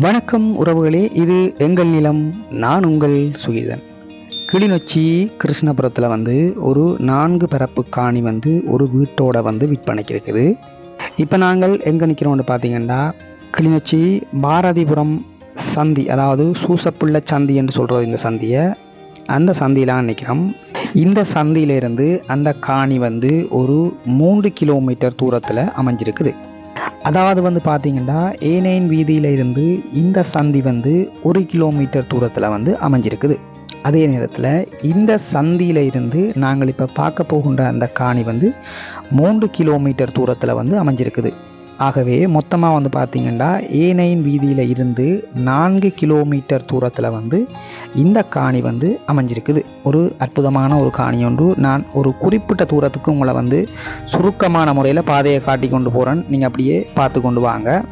வணக்கம் உறவுகளே இது எங்கள் நிலம் நான் உங்கள் சுகிதன். கிளிநொச்சி கிருஷ்ணபுரத்தில் வந்து ஒரு நான்கு பரப்பு காணி வந்து ஒரு வீட்டோட வந்து விற்பனைக்கு இருக்குது. இப்போ நாங்கள் எங்கே நிற்கிறோம்னு பார்த்தீங்கன்னா கிளிநொச்சி பாரதிபுரம் சந்தி அதாவது சூசப்புள்ள சந்தி என்று சொல்கிறது இந்த சந்தியை அந்த சந்தியிலாம் நிற்கிறோம் இந்த சந்தியிலிருந்து அந்த காணி வந்து ஒரு மூன்று கிலோமீட்டர் தூரத்தில் அமைஞ்சிருக்குது. அதாவது வந்து பார்த்தீங்கன்னா ஏனைன் வீதியில இருந்து இந்த சந்தி வந்து ஒரு கிலோமீட்டர் தூரத்தில் வந்து அமைஞ்சிருக்குது. அதே நேரத்தில் இந்த சந்தியில இருந்து நாங்கள் இப்போ பார்க்க போகின்ற அந்த காணி வந்து மூன்று கிலோமீட்டர் தூரத்தில் வந்து அமைஞ்சிருக்குது. ஆகவே மொத்தமாக வந்து பார்த்திங்கன்னா ஏ நைன் வீதியில் இருந்து நான்கு கிலோமீட்டர் தூரத்தில் வந்து இந்த காணி வந்து அமைஞ்சிருக்குது. ஒரு அற்புதமான ஒரு காணி ஒன்று. நான் ஒரு குறிப்பிட்ட தூரத்துக்கு உங்களை வந்து சுருக்கமான முறையில் பாதையை காட்டி கொண்டு போகிறேன் நீங்கள் அப்படியே பார்த்து கொண்டு வாங்க.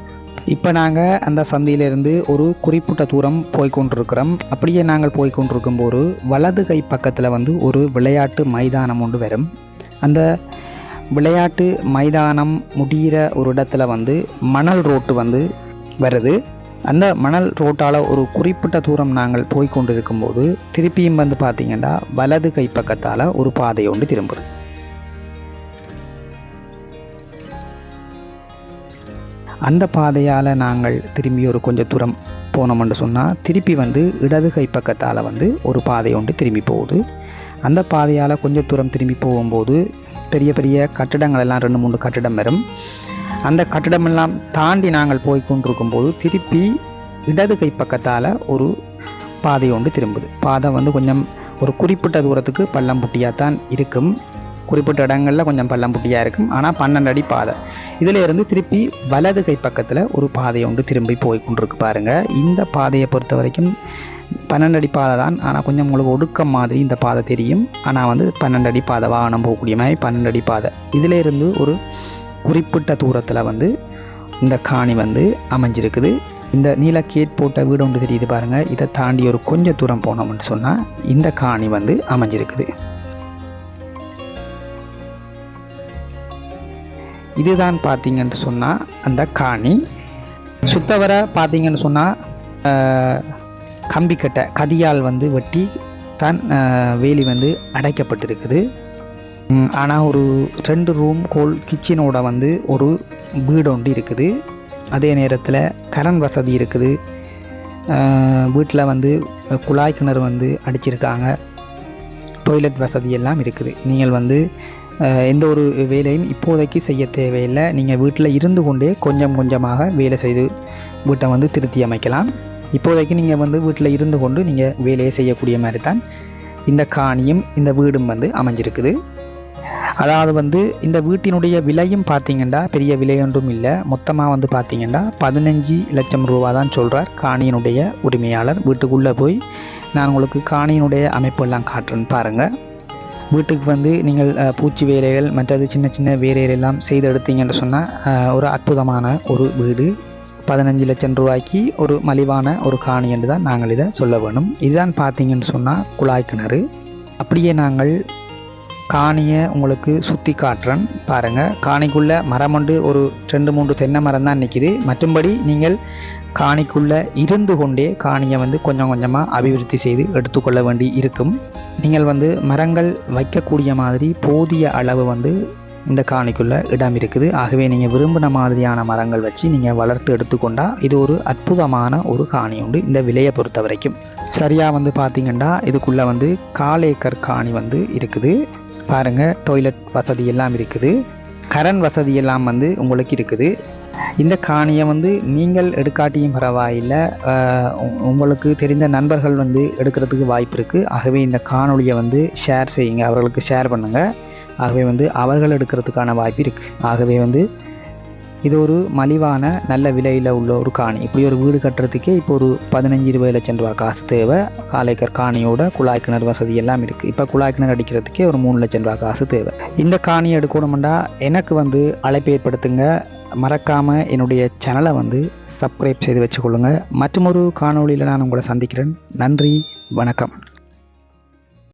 இப்போ நாங்கள் அந்த சந்தியிலிருந்து ஒரு குறிப்பிட்ட தூரம் போய்கொண்டிருக்கிறோம் அப்படியே நாங்கள் போய்கொண்டிருக்கும்போது வலது கை பக்கத்தில் வந்து ஒரு விளையாட்டு மைதானம் ஒன்று வரும். அந்த விளையாட்டு மைதானம் முடிகிற ஒரு இடத்துல வந்து மணல் ரோட்டு வந்து வருது. அந்த மணல் ரோட்டால் ஒரு குறிப்பிட்ட தூரம் நாங்கள் போய் கொண்டிருக்கும்போது திருப்பியும் வந்து பார்த்தீங்கன்னா வலது கை பக்கத்தால் ஒரு பாதை ஒன்று திரும்புது. அந்த பாதையால் நாங்கள் திரும்பி ஒரு கொஞ்சம் தூரம் போனோம்னு சொன்னால் திருப்பி வந்து இடது கை பக்கத்தால் வந்து ஒரு பாதை ஒன்று திரும்பி போகுது. அந்த பாதையால் கொஞ்சம் தூரம் திரும்பி போகும்போது பெரிய பெரிய கட்டிடங்கள் எல்லாம் ரெண்டு மூணு கட்டிடம் வரும். அந்த கட்டிடமெல்லாம் தாண்டி நாங்கள் போய் கொண்டிருக்கும் போது திருப்பி இடது கை பக்கத்தால் ஒரு பாதை ஒன்று திரும்புது. பாதை வந்து கொஞ்சம் ஒரு குறிப்பிட்ட தூரத்துக்கு பள்ளம் புட்டியாக தான் இருக்கும். குறிப்பிட்ட இடங்களில் கொஞ்சம் பள்ளம் புட்டியாக இருக்கும். ஆனால் பன்னெண்டு அடி பாதை. இதில் இருந்து திருப்பி வலது கை பக்கத்தில் ஒரு பாதை ஒன்று திரும்பி போய் கொண்டிருக்கு பாருங்கள் இந்த பாதையை பொறுத்த வரைக்கும் பன்னெண்டு அடி பாதை தான். ஆனால் கொஞ்சம் உங்களுக்கு ஒடுக்கம் மாதிரி இந்த பாதை தெரியும். ஆனால் வந்து பன்னெண்டு அடி பாதை வாகனம் போகக்கூடிய மாதிரி பன்னெண்டு அடி பாதை. இதில் இருந்து ஒரு குறிப்பிட்ட தூரத்தில் வந்து இந்த காணி வந்து அமைஞ்சிருக்குது. இந்த நீல கேட் போட்ட வீடு ஒன்று தெரியுது பாருங்கள் இதை தாண்டி ஒரு கொஞ்சம் தூரம் போனோம்னு சொன்னால் இந்த காணி வந்து அமைஞ்சிருக்குது. இதுதான் பார்த்தீங்கன்னு சொன்னால் அந்த காணி. சுத்தவரை பார்த்தீங்கன்னு சொன்னால் கம்பிக்கட்டை கதியால் வந்து வெட்டி தான் வேலி வந்து அடைக்கப்பட்டிருக்குது. ஆனால் ஒரு ரெண்டு ரூம் கோல் கிச்சனோட வந்து ஒரு வீடு ஒன்று இருக்குது. அதே நேரத்தில் கரண்ட் வசதி இருக்குது. வீட்டில் வந்து குழாய் கிணறு வந்து அடிச்சிருக்காங்க. டொய்லெட் வசதி எல்லாம் இருக்குது. நீங்கள் வந்து எந்த ஒரு வேலையும் இப்போதைக்கு செய்ய தேவையில்லை. நீங்கள் வீட்டில் இருந்து கொண்டே கொஞ்சம் கொஞ்சமாக வேலை செய்து வீட்டை வந்து திருத்தி அமைக்கலாம். இப்போதைக்கு நீங்கள் வந்து வீட்டில் இருந்து கொண்டு நீங்கள் வேலையை செய்யக்கூடிய மாதிரி தான் இந்த காணியும் இந்த வீடும் வந்து அமைஞ்சிருக்குது. அதாவது வந்து இந்த வீட்டினுடைய விலையும் பார்த்தீங்கன்னா பெரிய விலை ஒன்றும் இல்லை. மொத்தமாக வந்து பார்த்தீங்கன்னா பதினஞ்சு லட்சம் ரூபா தான் சொல்கிறார் காணியினுடைய உரிமையாளர். வீட்டுக்குள்ளே போய் நான் உங்களுக்கு காணியினுடைய அமைப்பெல்லாம் காட்டுறேன்னு பாருங்கள் வீட்டுக்கு வந்து நீங்கள் பூச்சி வேலைகள் மற்றது சின்ன சின்ன வேலைகள் எல்லாம் செய்து எடுத்தீங்கன்னு சொன்னால் ஒரு அற்புதமான ஒரு வீடு. பதினஞ்சு லட்சம் ரூபாய்க்கு ஒரு மலிவான ஒரு காணி என்று தான் நாங்கள் இதை சொல்ல வேணும். இதுதான் பார்த்தீங்கன்னு சொன்னால் குழாய் கிணறு. அப்படியே நாங்கள் காணியை உங்களுக்கு சுற்றி காட்டுறேன். பாருங்கள் காணிக்குள்ளே மரம் ஒன்று ஒரு ரெண்டு மூன்று தென்னை மரம் தான் நிற்கிது மற்றும்படி நீங்கள் காணிக்குள்ளே இருந்து கொண்டே காணியை வந்து கொஞ்சம் கொஞ்சமாக அபிவிருத்தி செய்து எடுத்துக்கொள்ள வேண்டி இருக்கும். நீங்கள் வந்து மரங்கள் வைக்கக்கூடிய மாதிரி போதிய அளவு வந்து இந்த காணிக்குள்ளே இடம் இருக்குது. ஆகவே நீங்கள் விரும்பின மாதிரியான மரங்கள் வச்சு நீங்கள் வளர்த்து எடுத்துக்கொண்டால் இது ஒரு அற்புதமான ஒரு காணி உண்டு இந்த விலையை பொறுத்த வரைக்கும். சரியாக வந்து பார்த்திங்கன்னா இதுக்குள்ளே வந்து காலேக்கர் காணி வந்து இருக்குது. பாருங்கள் டாய்லெட் வசதி எல்லாம் இருக்குது. கரண்ட் வசதி எல்லாம் வந்து உங்களுக்கு இருக்குது. இந்த காணியை வந்து நீங்கள் எடுக்காட்டியும் பரவாயில்லை. உங்களுக்கு தெரிந்த நண்பர்கள் வந்து எடுக்கிறதுக்கு வாய்ப்பு இருக்குது ஆகவே இந்த காணொலியை வந்து ஷேர் செய்யுங்க. அவர்களுக்கு ஷேர் பண்ணுங்கள் ஆகவே வந்து அவர்கள் எடுக்கிறதுக்கான வாய்ப்பு இருக்குது ஆகவே வந்து இது ஒரு மலிவான நல்ல விலையில் உள்ள ஒரு காணி. இப்படி ஒரு வீடு கட்டுறதுக்கே இப்போ ஒரு பதினஞ்சு இருபது லட்சம் ரூபா காசு தேவை. காலைக்கர் காணியோட குழாய் கிணறு வசதி எல்லாம் இருக்குது இப்போ குழாய் கிணறு அடிக்கிறதுக்கே ஒரு மூணு லட்சம் ரூபா காசு தேவை. இந்த காணி எடுக்கணுமெண்டா எனக்கு வந்து அழைப்பு ஏற்படுத்துங்க. மறக்காமல் என்னுடைய சேனலை வந்து சப்ஸ்கிரைப் செய்து வச்சுக்கொள்ளுங்கள் மற்றும் ஒரு காணொலியில் நான் உங்களை சந்திக்கிறேன். நன்றி வணக்கம்.